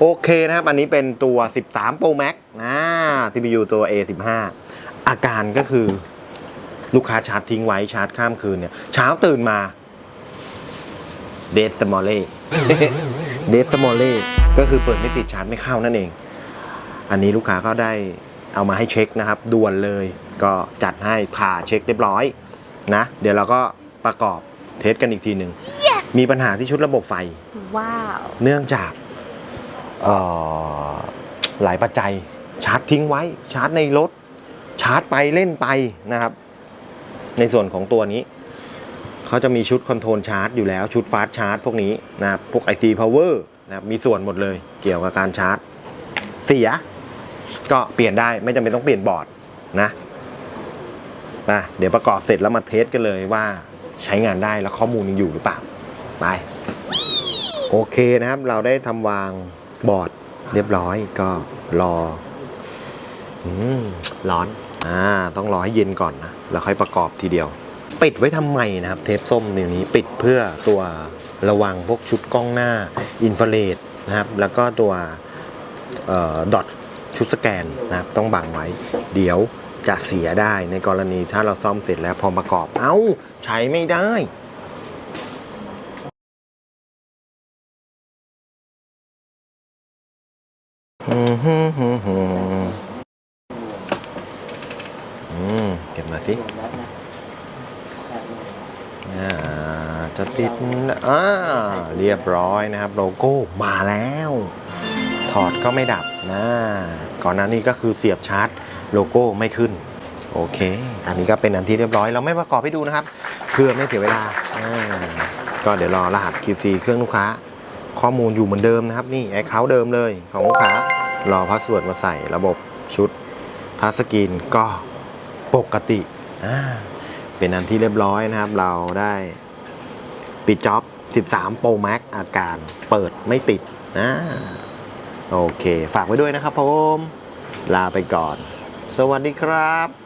โอเคนะครับ อันนี้เป็นตัว 13 Pro Max นะ CPU ตัว A15 อาการก็คือลูกค้าชาร์จทิ้งไว้ชาร์จข้ามคืนเนี่ย เช้าตื่นมาเดสมอลเล่เดสมอลเล่ก็คือเปิดไม่ติดชาร์จไม่เข้านั่นเอง อันนี้ลูกค้าก็ได้เอามาให้เช็คนะครับ ด่วนเลยก็จัดให้ผ่าเช็คเรียบร้อยนะ เดี๋ยวเราก็ประกอบเทสกันอีกทีหนึ่ง yes มีปัญหาที่ชุดระบบไฟ ว้าว เนื่องจากเอ่อ หลายปัจจัยชาร์จทิ้งไว้ชาร์จในรถ ชาร์จไปเล่นไปนะครับ ในส่วนของตัวนี้ เขาจะมีชุดคอนโทรลชาร์จอยู่แล้วชุดฟาสชาร์จพวกนี้นะครับพวก IC Power นะครับมีส่วนหมดเลยเกี่ยวกับการชาร์จ เสีย ก็เปลี่ยนได้ไม่จำเป็นต้องเปลี่ยนบอร์ดนะมาเดี๋ยวประกอบเสร็จแล้วมาเทสกันเลยว่าใช้งานได้แล้วข้อมูลยังอยู่หรือเปล่าไปโอเคนะครับเราได้ทำวาง บอร์ดเรียบร้อยก็รออืมร้อนอ่าต้องรอให้เย็นก่อนนะแล้วค่อยประกอบทีเดียว ปิดไว้ทำไมนะครับ เทปส้มในนี้ปิดเพื่อตัวระวังพวกชุดกล้องหน้าอินฟราเรดนะครับ แล้วก็ตัวเอ่อดอทชุดสแกนนะครับ ต้องบังไว้ เดี๋ยวจะเสียได้ในกรณีถ้าเราซ่อมเสร็จแล้วพอประกอบเอ้าใช้ไม่ได้ อืมฮึมฮึมฮึ่มอืมเก็บมาสิอ่าจะติดอ่าเรียบร้อยนะครับ โลโก้มาแล้ว ถอดก็ไม่ดับนะก่อนหน้านี้ก็คือเสียบชาร์จ โลโก้ไม่ขึ้น โอเค อันนี้ก็เป็นอันที่เรียบร้อย เราไม่ประกอบให้ดูนะครับ เพื่อไม่เสียเวลาอ่าก็เดี๋ยวรอรหัส QC เครื่องลูกค้า ข้อมูลอยู่เหมือนเดิมนะครับ นี่แอคเคาท์เดิมเลยของลูกค้า รอพาสเวิร์ดมาใส่ระบบชุดทัชสกรีนก็ปกติ เป็นอันที่เรียบร้อยนะครับ เราได้ปิดจ็อบ 13 Pro Max อาการเปิดไม่ติดนะโอเค ฝากไว้ด้วยนะครับผม ลาไปก่อน สวัสดีครับ